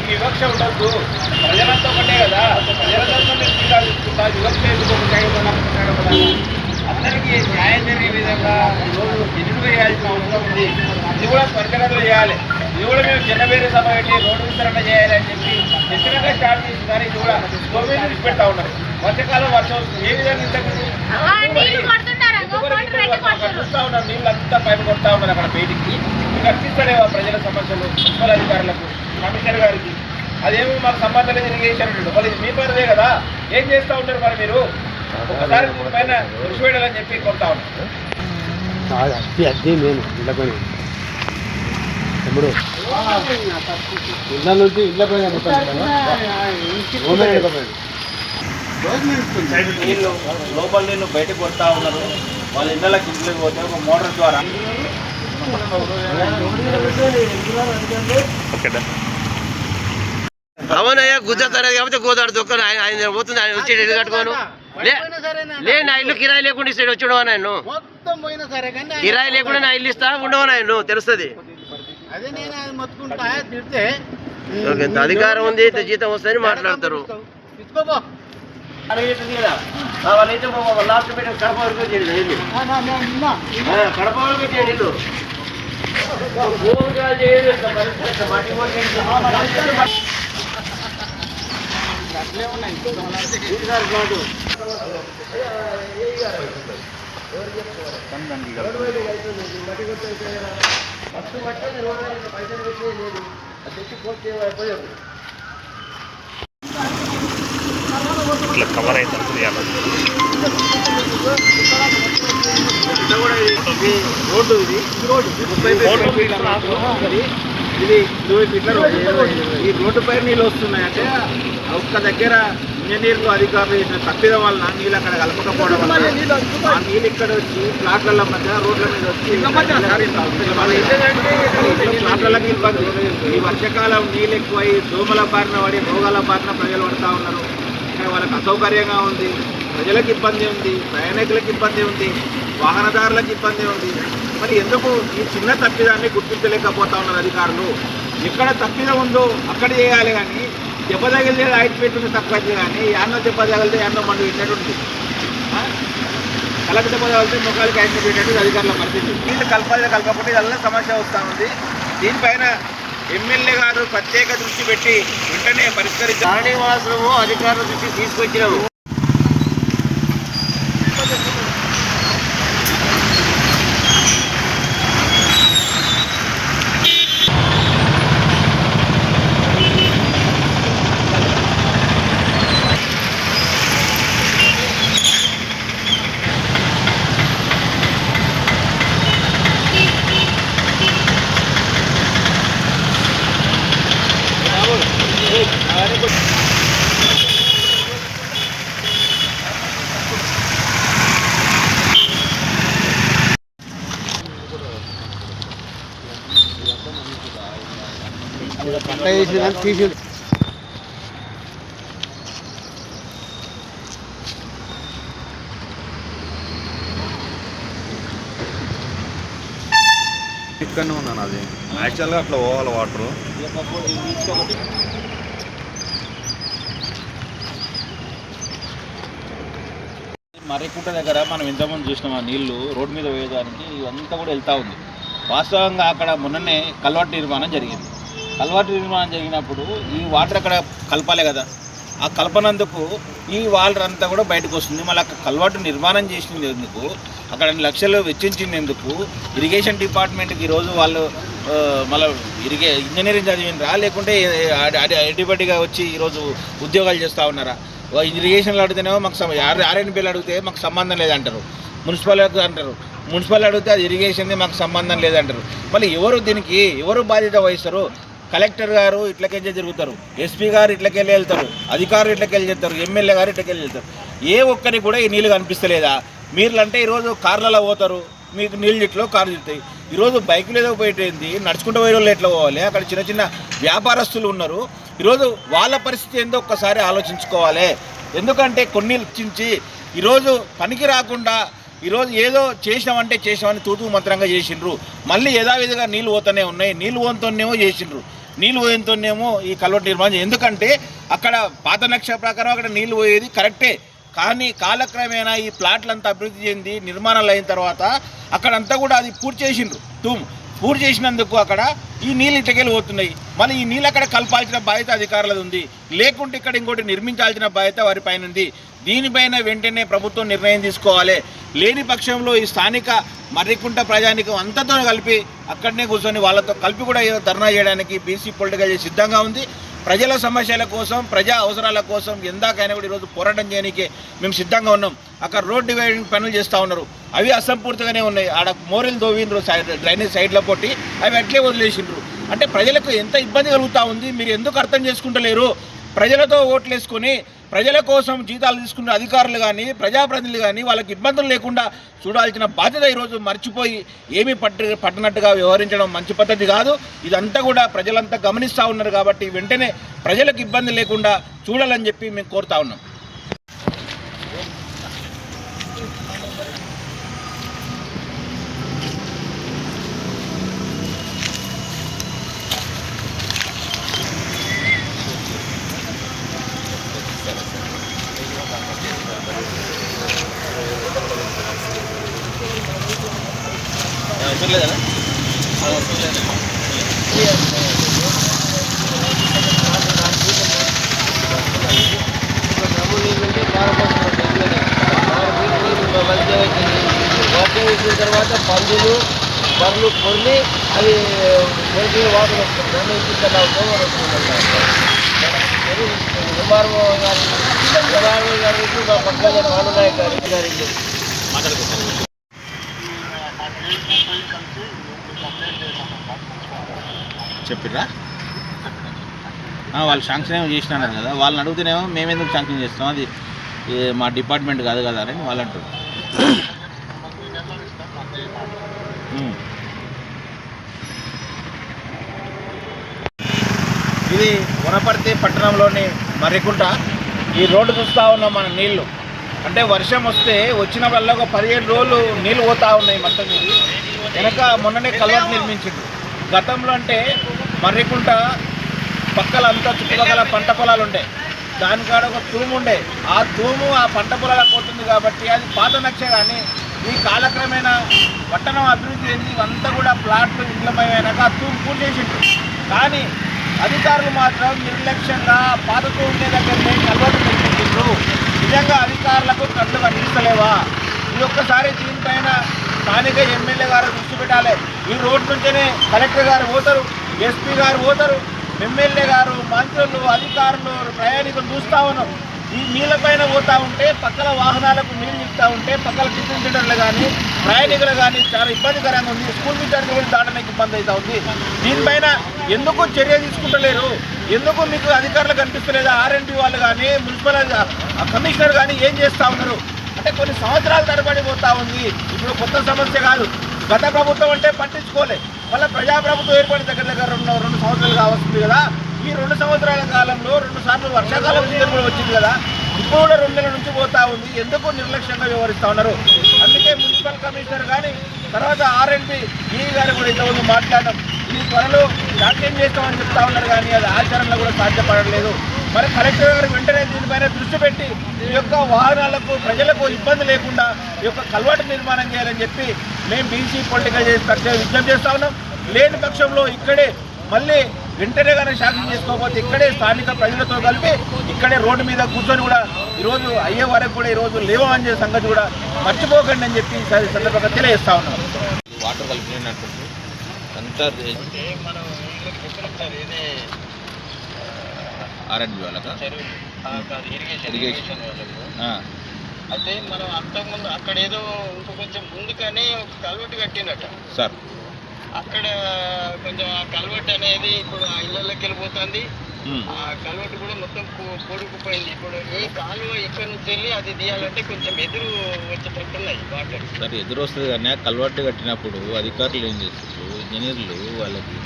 ఈ వివక్ష ఉండొద్దు. ప్రజలంతా ఒకటే కదా. ప్రజలందరితో మీరు తీరాలు తీసుకుంటారు వివక్ష. అందరికీ న్యాయం జరిగే విధంగా ఈరోజు ఎదురు చేయాల్సిన అవసరం ఉంది. ఇది కూడా త్వరగతిలో చేయాలి. ఇది కూడా మేము చిన్నపేరు సభ పెట్టి రోడ్డు విస్తరణ చేయాలి అని చెప్పి డెఫినెట్గా స్టార్ట్ చేస్తున్నారు. ఇది కూడా గవర్నమెంట్ పెడతా ఉన్నారు. వర్షకాలం వర్షం వస్తుంది. ఏ విధంగా ఇంతకు ఆ, చూస్తా ఉన్నారు నీళ్ళు పైపు కొడతా ఉన్నారు అక్కడ బయటికి మీకు ప్రజల సమస్యలు మున్సిపల్ అధికారులకు కమిషనర్ గారికి అదేమో మాకు సంబంధం లేదు ఇరిగేషన్ అంటాడు మరి మీ పనిదే కదా ఏం చేస్తూ ఉంటారు మరి మీరు ఒకసారి పైన కృషి వేయాలని చెప్పి కొడతా ఉన్నారు అద్దె అద్దె నేను ఇళ్ళకొని తమ్ముడు ఇళ్ళ నుంచి ఇళ్ళ పైన నీళ్ళు లోపల నీళ్ళు బయటకు వస్తా ఉన్నారు వాళ్ళ ఇళ్ళకి ఇంట్లోకి పోతే ఒక మోటార్ ద్వారా. అవునయ్యా గుజ్జతారు కాబట్టి గోదావరి దొక్కను ఆయన ఆయన పోతుంది ఆయన వచ్చి ఇల్లు కట్టుకోను. లే లే నా ఇల్లు కిరాయి లేకుండా ఇస్తాడు వచ్చి ఉండవా నేను మొత్తం పోయినా సరే కానీ ఆయన- కిరాయి లేకుండా నా ఇల్లు ఇస్తా ఉండవా నేను తెలుస్తుంది. అదే నేను ఆయన మొత్తుకుంటా తిడితే. ఓకే, ఇంత అధికారం ఉంది జీతం వస్తుందని మాట్లాడతారు. అడిగేస్తుంది కదా వాళ్ళైతే లాస్ట్ మీటింగ్ కడప వరకు వచ్చేది ఇల్లు కడప వరకు వచ్చేది ఇల్లు భూమిగా చేయదు, ఇట్లా పరిస్థితి, ఇట్లా మట్టి ఇట్లా. ఈసారి కాదు. ఫస్ట్ మట్టి పైసలు పెట్టేది లేదు. అది తెచ్చి పోతే అయిపోయారు. ఇట్లా కవర్ అవుతుంది కూడా ఇది- రోడ్డు ఇది ఇది ఇరవై ఫీట్ల ఈ రోడ్డు పైన నీళ్ళు వస్తున్నాయి అంటే ఒక్క దగ్గర ఇంజనీర్లు అధికారులు చేసిన తప్పిదం వలన నీళ్ళు అక్కడ కలపకపోవడం వల్ల ఆ నీళ్ళు ఇక్కడ వచ్చి ప్లాట్ల మధ్య రోడ్ల మీద వచ్చి వాళ్ళు ప్లాట్లకి ఇబ్బంది ఈ వర్షకాలం నీళ్ళు ఎక్కువై దోమల బారిన పడి రోగాల బారిన ప్రజలు పడతా ఉన్నారు. ఇక్కడ వాళ్ళకి అసౌకర్యంగా ఉంది ప్రజలకు ఇబ్బంది ఉంది ప్రయాణికులకు ఇబ్బంది ఉంది వాహనదారులకు ఇబ్బంది ఉంది. మరి ఎందుకు ఈ చిన్న తప్పిదాన్ని గుర్తించలేకపోతా ఉన్నారు అధికారులు? ఎక్కడ తప్పిదం ఉందో అక్కడ చేయాలి కానీ దెబ్బ తగిలితే ఐదు పెట్టుకుని తక్కువ అయితే కానీ యాన్నో దెబ్బ తగిలితే యాన్నో మండు ఇచ్చినట్టు కలక దెబ్బ తగిలితే ముఖాలకి ఐదు పెట్టినట్టు అధికారుల పరిస్థితి. నీళ్ళు కలపాలి కలకపోతే ఇదల్లా సమస్య వస్తూ ఉంది. దీనిపైన ఎమ్మెల్యే గారు ప్రత్యేక దృష్టి పెట్టి వెంటనే పరిష్కరించారు శ్రీనివాసము అధికారుల దృష్టి తీసుకొచ్చినాము. పంట చేసిన తీసి ఇక్కడనే ఉన్నాను అది యాక్చువల్గా అట్లా పోవాలి వాటర్ మర్రికుంట దగ్గర మనం ఇంతకుముందు చూసినాం ఆ నీళ్ళు రోడ్డు మీద పోయేదానికి ఇవంతా కూడా వెళ్తూ ఉంది. వాస్తవంగా అక్కడ మొన్ననే కల్వర్ట్ నిర్మాణం జరిగింది. కల్వర్టు నిర్మాణం జరిగినప్పుడు ఈ వాటర్ అక్కడ కలపాలి కదా. ఆ కలపనందుకు ఈ వాటర్ అంతా కూడా బయటకు వస్తుంది. మళ్ళీ అక్కడ కల్వర్టు నిర్మాణం చేసింది ఎందుకు అక్కడ లక్షలు వెచ్చించింది ఎందుకు ఇరిగేషన్ డిపార్ట్మెంట్కి ఈరోజు వాళ్ళు మళ్ళీ ఇరిగే ఇంజనీరింగ్ చదివినరా లేకుంటే ఎడిబడిగా వచ్చి ఈరోజు ఉద్యోగాలు చేస్తూ ఉన్నారా? ఇరిగేషన్లు అడిగితేనేమో మాకు సమ- ఆర్ఎన్ బిల్ అడిగితే మాకు సంబంధం లేదంటారు. మున్సిపల్ అంటారు. మున్సిపల్ అడిగితే అది ఇరిగేషన్ది మాకు సంబంధం లేదంటారు. మళ్ళీ ఎవరు దీనికి ఎవరు బాధ్యత వహిస్తారు? కలెక్టర్ గారు ఇట్లకెళ్ళి తిరుగుతారు. ఎస్పీ గారు ఇట్లకెళ్ళి వెళ్తారు. అధికారులు ఇట్లకెళ్ళి చెప్తారు ఎమ్మెల్యే గారు ఇట్లకెళ్ళి వెళ్తారు ఏ ఒక్కరికి కూడా ఈ నీళ్ళు కనిపిస్తలేదా? మీరు అంటే ఈరోజు కార్లలో పోతారు. మీకు నీళ్ళు ఇట్లో కార్లు తిరుగుతాయి ఈరోజు బైకులు ఏదో పోయేటైంది. నడుచుకుంటూ పోయే వాళ్ళు ఎట్లా పోవాలి? అక్కడ చిన్న చిన్న వ్యాపారస్తులు ఉన్నారు. ఈరోజు వాళ్ళ పరిస్థితి ఏందో ఒక్కసారి ఆలోచించుకోవాలి. ఎందుకంటే కొన్ని ఇచ్చించి ఈరోజు పనికి రాకుండా ఈరోజు ఏదో చేసినామంటే చేసినామని తూతూ మంత్రంగా చేసిండ్రు. మళ్ళీ యథావిధిగా నీళ్ళు పోతూనే ఉన్నాయి. నీళ్ళు పోతూనేమో చేసిండ్రు. నీళ్ళు పోయేంతోనేమో ఈ కల్వర్ట్ నిర్మాణం ఎందుకంటే అక్కడ పాత నక్ష ప్రకారం అక్కడ నీళ్ళు పోయేది కరెక్టే. కానీ కాలక్రమేణా ఈ ప్లాట్లంతా అభివృద్ధి చెంది నిర్మాణాలు అయిన తర్వాత అక్కడంతా కూడా అది పూర్తి చేసిండ్రు. తూము. పూర్తి చేసినందుకు అక్కడ ఈ నీళ్ళు ఇటకెళ్ళి పోతున్నాయి. మళ్ళీ ఈ నీళ్ళు అక్కడ కలపాల్సిన బాధ్యత అధికారులది ఉంది. లేకుంటే ఇక్కడ ఇంకోటి నిర్మించాల్సిన బాధ్యత వారి పైన ఉంది. దీనిపైన వెంటనే ప్రభుత్వం నిర్ణయం తీసుకోవాలి. లేని పక్షంలో ఈ స్థానిక మర్రికుంట ప్రజానికం అంతతో కలిపి అక్కడనే కూర్చొని వాళ్ళతో కలిపి కూడా ఏదో ధర్నా చేయడానికి బీసీ పొలిటికల్ సిద్ధంగా ఉంది. ప్రజల సమస్యల కోసం ప్రజా అవసరాల కోసం ఎందాకైనా కూడా ఈరోజు పోరాటం చేయడానికి మేము సిద్ధంగా ఉన్నాం. అక్కడ రోడ్ డివైడింగ్ పనులు చేస్తూ ఉన్నారు. అవి అసంపూర్తిగానే ఉన్నాయి. ఆడ మోరెలు దోవిండ్రు సైడ్ డ్రైనేజ్ సైడ్లో పోటీ అవి అట్లే వదిలేసిండ్రు. అంటే ప్రజలకు ఎంత ఇబ్బంది కలుగుతూ ఉంది? మీరు ఎందుకు అర్థం చేసుకుంటలేరు? ప్రజలతో ఓట్లు వేసుకొని ప్రజల కోసం జీతాలు తీసుకున్న అధికారులు కానీ ప్రజాప్రతినిధులు కానీ వాళ్ళకి ఇబ్బందులు లేకుండా చూడాల్సిన బాధ్యత ఈరోజు మర్చిపోయి ఏమీ పట్టు పట్టనట్టుగా వ్యవహరించడం మంచి పద్ధతి కాదు. ఇదంతా కూడా ప్రజలంతా గమనిస్తూ ఉన్నారు కాబట్టి వెంటనే ప్రజలకు ఇబ్బంది లేకుండా చూడాలని చెప్పి మేము కోరుతా ఉన్నాం. తర్వాత పందులు బర్రెలు కొన్ని అవి మొలికి వాటర్ వస్తుంది దాన్ని ఇక్కడ గారు ఎంఆర్ఓ గారు మా గారి గారికి చెప్పిర్రా వాళ్ళు శాంక్షన్ ఏమో చేసినారు కదా. వాళ్ళని అడిగితేనేమో మేము ఎందుకు శాంక్షన్ చేస్తాం? అది మా డిపార్ట్మెంట్ కాదు కదా అని వాళ్ళు అంటారు ఇది వనపర్తి పట్టణంలోని మర్రికుంట. ఈ రోడ్డు చూస్తూ ఉన్నాం మన నీళ్ళు. అంటే వర్షం వస్తే వచ్చిన వల్ల ఒక పదిహేడు రోజులు నీళ్ళు పోతూ ఉన్నాయి మొత్తం ఇది వెనక మొన్ననే కల్వర్ట్ నిర్మించింది గతంలో అంటే మర్రికుంట పక్కల అంతా చుట్టుపక్కల పంట పొలాలు ఉండే. దానికాడ ఒక తూము ఉండే. ఆ తూము ఆ పంట పొలాలకు పోతుంది కాబట్టి అది పాత నక్ష కానీ ఈ కాలక్రమేణా పట్టణం అభివృద్ధి చెంది ఇవంతా కూడా ప్లాట్లు ఇండ్లమయమైనాక ఆ తూము పూర్తి చేసిండ్రు. కానీ అధికారులు మాత్రం నిర్లక్ష్యంగా పాతతో ఉండే దగ్గరనే అలవాటు నిర్మించారు నిజంగా అధికారులకు కళ్ళు కనిపిస్తలేవా? ఈ ఒక్కసారి దీనిపైన స్థానిక ఎమ్మెల్యే గారు దృష్టి పెట్టాలి. ఈ రోడ్ నుంచేనే కలెక్టర్ గారు పోతారు ఎస్పీ గారు పోతారు. ఎమ్మెల్యే గారు మంత్రులు అధికారులు ప్రయాణికులు చూస్తా ఉన్నాం. ఈ నీళ్ళ పైన పోతా ఉంటే పక్కల వాహనాలకు నీళ్ళు ఇస్తూ ఉంటే పక్కల టిఫిన్ సెంటర్లు కానీ ప్రయాణికులు కానీ చాలా ఇబ్బందికరంగా ఉంది. స్కూల్ విద్యార్థులు కూడా దాటడానికి ఇబ్బంది అవుతా ఉంది. దీనిపైన ఎందుకు చర్య తీసుకుంటలేరు? ఎందుకు మీకు అధికారులు కనిపిస్తలేదా? ఆర్ఎండ్బి వాళ్ళు కానీ మున్సిపల్ కమిషనర్ కానీ ఏం చేస్తూ ఉన్నారు? అంటే కొన్ని సంవత్సరాల తరబడి పోతా ఉంది. ఇప్పుడు కొత్త సమస్య కాదు. గత ప్రభుత్వం అంటే పట్టించుకోలే. మళ్ళీ ప్రజాప్రభుత్వం ఏర్పడిన దగ్గర దగ్గర రెండు రెండు సంవత్సరాలు కావస్తుంది కదా. ఈ రెండు సంవత్సరాల కాలంలో రెండు సార్లు వర్షాకాలం సీజన్ కూడా వచ్చింది కదా ఇప్పుడు కూడా రెండు నెలల నుంచి పోతా ఉంది. ఎందుకు నిర్లక్ష్యంగా వ్యవహరిస్తా ఉన్నారు? అందుకే మున్సిపల్ కమిషనర్ కానీ తర్వాత ఆర్ఎన్బి ఈ గారు కూడా ఇంతకుముందు మాట్లాడడం ఈ త్వరలో జాప్యం చేస్తామని చెప్తా ఉన్నారు కానీ అది ఆచరణలో కూడా సాధ్యపడలేదు మరి కలెక్టర్ గారు వెంటనే దీనిపైన దృష్టి పెట్టి ఈ యొక్క వాహనాలకు ప్రజలకు ఇబ్బంది లేకుండా ఈ యొక్క కల్వాటు నిర్మాణం చేయాలని చెప్పి మేము బీసీ పొలిటికల్ చేసి విజ్ఞప్తి చేస్తా ఉన్నాం. లేని పక్షంలో ఇక్కడే మళ్ళీ వెంటనే కానీ శాసనం చేసుకోకపోతే ఇక్కడే స్థానిక ప్రజలతో కలిపి ఇక్కడే రోడ్డు మీద కూర్చొని కూడా ఈరోజు అయ్యే వరకు కూడా ఈరోజు లేవని చెప్పే సంగతి కూడా మర్చిపోకండి అని చెప్పి సందర్భంగా తెలియజేస్తా ఉన్నాం. వాటర్ కలిపినట్టు అంతా ఆర్ఎండ్బి వాళ్ళకా ఇరిగేషన్ ఆ. అయితే మనం అంతకుముందు అక్కడ ఏదో ఇంకో కొంచెం ముందుకని ఒక కల్వెట్టు కట్టిండట సార్ అక్కడ కొంచెం ఆ కల్వెట్టు అనేది ఇప్పుడు ఆ ఇళ్ళలోకి వెళ్ళిపోతుంది. ఆ కల్వెట్టు కూడా మొత్తం కూడుకుపోయింది ఇప్పుడు ఈ కాలువ ఇక్కడ నుంచి వెళ్ళి అది తీయాలంటే కొంచెం ఎదురు వచ్చేటట్టు ఉన్నాయి వాటర్. సార్ ఎదురు వస్తుంది కానీ కల్వర్ట్ కట్టినప్పుడు అధికారులు ఏం చేస్తారు? ఇంజనీర్లు వాళ్ళకి?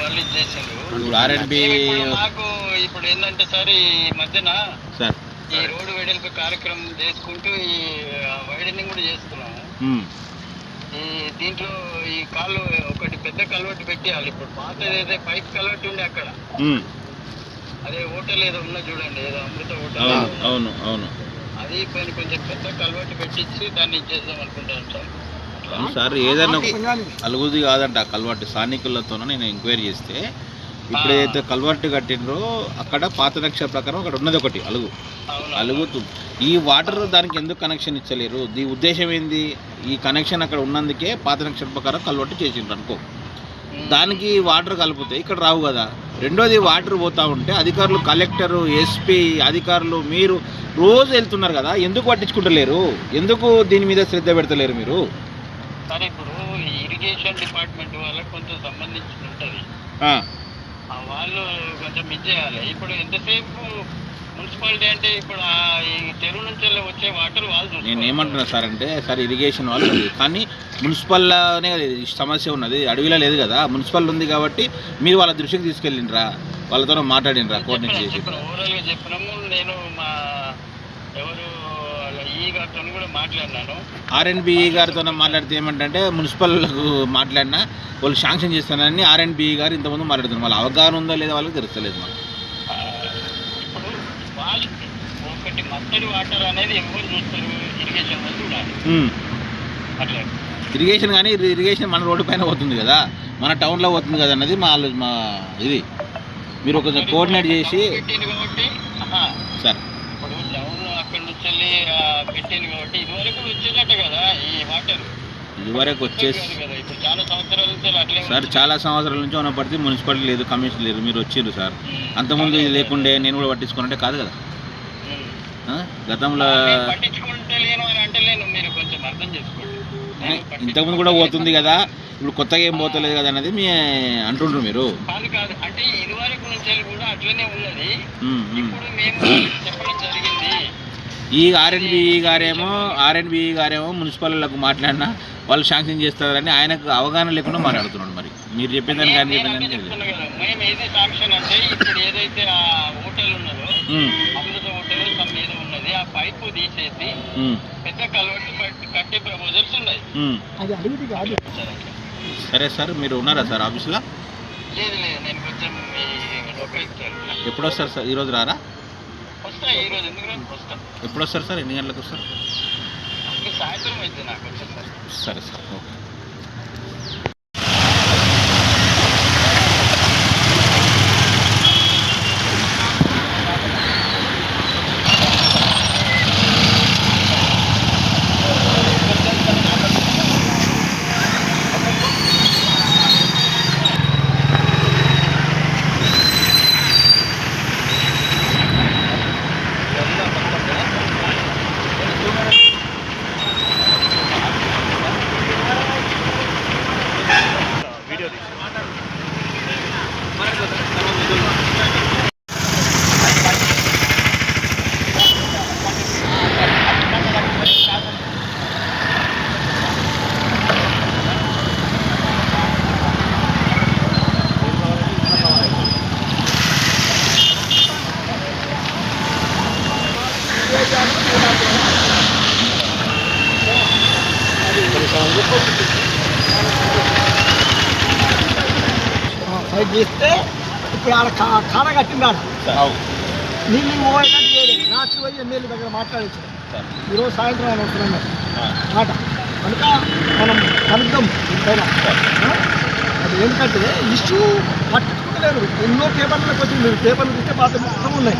వాళ్ళు ఇప్పుడు ఆర్ఎండ్బి ఇప్పుడు మాకు ఇప్పుడు ఏంటంటే సార్ ఈ మధ్యన సార్. ఈ రోడ్డు వెడల్పు కార్యక్రమం చేసుకుంటూ ఈ వైడనింగ్ కూడా చేస్తున్నాము. ఈ దీంట్లో ఈ కాలు ఒకటి పెద్ద కలవట్టు పెట్టేయాలి ఇప్పుడు. పాతది ఏదైతే పైప్ కలవట్టు ఉండే అక్కడ. అదే హోటల్ ఏదో ఉన్నా చూడండి ఏదో అమృత హోటల్ అవును ఏదో. అవును అవును. అది పైన కొంచెం పెద్ద కలవట్టు పెట్టించి దాన్ని చేద్దాం అనుకుంటాను సార్. సార్ ఏదైనా అలుగుది కాదంట కల్వర్ట్. స్థానికులతో నేను ఎంక్వైరీ చేస్తే ఇప్పుడు ఏదైతే కల్వర్ట్ కట్టినరో అక్కడ పాత నక్ష ప్రకారం అక్కడ ఉన్నది ఒకటి అలుగు. అలుగుతూ ఈ వాటర్ దానికి ఎందుకు కనెక్షన్ ఇచ్చలేరు? దీని ఉద్దేశం ఏంది? ఈ కనెక్షన్ అక్కడ ఉన్నందుకే పాత నక్ష ప్రకారం కల్వర్ట్ చేసిండ్రు అనుకో. దానికి వాటర్ కలిపితే ఇక్కడ రావు కదా. రెండోది వాటర్ పోతా ఉంటే అధికారులు కలెక్టరు ఎస్పీ అధికారులు మీరు రోజు వెళ్తున్నారు కదా ఎందుకు పట్టించుకుంటలేరు? ఎందుకు దీని మీద శ్రద్ధ పెడతలేరు మీరు? సరే ఇప్పుడు ఇరిగేషన్ డిపార్ట్మెంట్ వాళ్ళకి కొంచెం సంబంధించి ఉంటుంది. వాళ్ళు కొంచెం ఇది చేయాలి ఇప్పుడు ఎంతసేపు మున్సిపాలిటీ అంటే ఇప్పుడు ఈ చెరువు నుంచి వచ్చే వాటర్ వాళ్ళు నేను. ఏమంటున్నా సార్ అంటే సార్ ఇరిగేషన్ వాళ్ళు. కానీ మున్సిపల్లోనే సమస్య ఉన్నది అడవిలో లేదు కదా మున్సిపల్ ఉంది కాబట్టి మీరు వాళ్ళ దృష్టికి తీసుకెళ్ళిండ్రా వాళ్ళతో మాట్లాడినరా కోఆర్డినేట్ చేసి. ఓవరాల్గా చెప్పినాము నేను మా గారితో కూడా మాట్లాడినాను. ఆర్ఎన్బిఈ గారితో మాట్లాడితే ఏమంటే మున్సిపల్కు మాట్లాడినా వాళ్ళు శాంక్షన్ చేస్తానని ఆర్ఎన్బిఈ గారు ఇంతకుముందు మాట్లాడుతున్నారు. వాళ్ళ అవగాహన ఉందో లేదో వాళ్ళకి తెలుస్తలేదు మాకు. ఆ, ఇప్పుడు వాళ్ళకి ఒకటి మత్తడి వాటర్ అనేది ఎవరు చూస్తారు? ఇరిగేషన్ వాళ్ళు చూడాలి. ఉమ్. అట్లా. ఇరిగేషన్ కానీ ఇరి- ఇరిగేషన్ మన రోడ్డు పైన పోతుంది కదా. మన టౌన్లో పోతుంది కదా అన్నది మా మా ఇది. మీరు కొంచెం కోఆర్డినేట్ చేసి సార్ ఇప్పుడు డౌన్ అక్కడి నుంచి వెళ్ళి ఆ, పెట్టింది కాబట్టి ఇదివరకు వచ్చిందట కదా ఈ వాటర్. ఇదివరకు వచ్చేసి. సార్ చాలా సంవత్సరాల నుంచి ఉన్న పడితే మున్సిపాలిటీ లేదు కమిషన్ లేదు మీరు వచ్చిర్రు సార్. అంతకుముందు ఇది లేకుండే నేను కూడా పట్టించుకున్నట్టే కాదు కదా? గతంలో ఇంతకుముందు కూడా పోతుంది కదా ఇప్పుడు కొత్తగా ఏం పోతలేదు కదా అన్నది మీ అంటుండ్రు మీరు. అంటే ఇదివరకు నుంచి కూడా అట్లనే ఉన్నది. ఉమ్, ఉమ్. ఇప్పుడు మేము వాళ్ళకి చెప్పడం జరిగింది. ఈ ఆర్ఎన్బిఈ గారేమో ఆర్ఎన్బిఈ గారేమో మున్సిపాలిటీలకు మాట్లాడినా వాళ్ళు శాంక్షన్ చేస్తారని ఆయనకు అవగాహన లేకుండా మాట్లాడుతున్నాడు మరి. మీరు చెప్పిన దానికి ఆయన చెప్పిన నేను దానికి చెప్తున్నా కదా మేము ఏది శాంక్షన్ అంటే ఇప్పుడు ఏదైతే ఆ హోటల్ ఉన్నదో ఉమ్, అమృత హోటల్ సమ్ ఏదో ఉన్నది ఆ పైపు తీసేసి ఉమ్, పెద్ద కలవట్టు కట్టి- కట్టే ప్రపోజల్స్ ఉన్నాయి. ఉమ్. సార్. సరే సార్ మీరు ఉన్నారా సార్ ఆఫీస్లో? లేదు లేదు నేను కొంచెం ఈ లోకాయిస్తాను ఎప్పుడు వస్తారు సార్? ఈరోజు రారా? వస్తా ఈ రోజు ఎందుకు రాను? వస్తా ఎప్పుడు వస్తారు సార్? ఎన్ని గంటలకు వస్తారు? సాయంత్రం అయితే నాకు వచ్చేసారి సరే సార్ ఓకే. ఫైట్ చేస్తే ఇప్పుడు ఆడ కాడ కట్టిందాడ అవు నీళ్ళు పోయేటట్టు చేయలేదు రాత్రి పోయి ఎమ్మెల్యే దగ్గర మాట్లాడించారు ఈరోజు సాయంత్రం ఆయన వస్తున్నాడు ఆ, మాట. కనుక మనం కలుద్దాం పైన అది ఎందుకంటే ఇష్యూ పట్టించుకుంటలేరు ఎన్నో పేపర్లకు వచ్చి మీరు పేపర్లు ఇస్తే పాత మొత్తం ఉన్నాయి.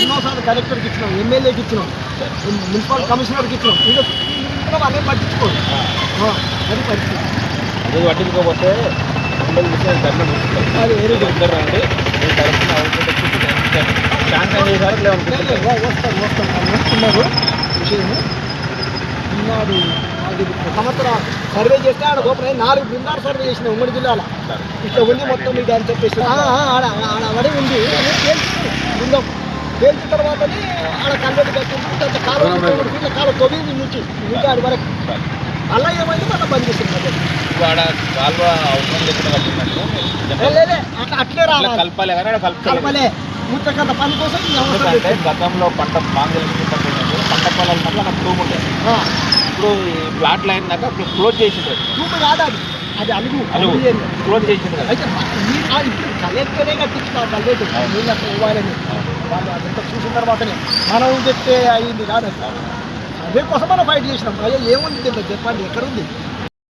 ఎన్నోసార్లు కలెక్టర్కి ఇచ్చినాం ఎమ్మెల్యేకి ఇచ్చినాం మున్సిపల్ కమిషనర్కి ఇచ్చినాం. ఇచ్చినాం అదే పట్టించుకోరు అది పరిస్థితి అదే పట్టించుకోకపోతే ఉండదు విషయం ధర్మ అది వెరీ తరఫున చేశారు వస్తున్నారు విషయము. నాలుగు సంవత్సరం సర్వే చేస్తే ఆడ గోపురం నాలుగు బృందాలు సర్వే చేసిన ఉమ్మడి జిల్లాలో. ఇట్లా ఉంది మొత్తం ఇది అని చెప్పేసి. ఆడ ఆడ వడి ఉంది. బృందం తేల్చిన తర్వాతనే ఆడ కన్వర్ట్ కట్టింది కొంత కాలం కాలం తొమ్మిది నుంచి. ఇంకా ఆడి వరకు. అలా ఏమైంది? మళ్ళీ బంద్ చేసింది వాడ అట్లే పని కోసం గతంలో పంట మాంగళ్యం పంట పొలాలు మళ్ళీ అక్కడ ట్యూబ్ ఉండేది ఇప్పుడు ప్లాట్లు దాకా ఇప్పుడు క్లోజ్ చేసిండ్రు. ట్యూబ్ కాదు అది. అది అలుగు. అలుగు. క్లోజ్ చేసిండ్రు అయితే కలెక్టరే కట్టించుకోవాలి కలెక్టర్ మీరు అక్కడ ఇవ్వాలని వాళ్ళు అదంతా చూసిన తర్వాతనే. మనం చెప్తే అయింది కాదు రేపు కోసం మనం ఫైట్ చేసినాం. అయ్యా ఏముంది దీంట్లో? చెప్పండి ఎక్కడుంది?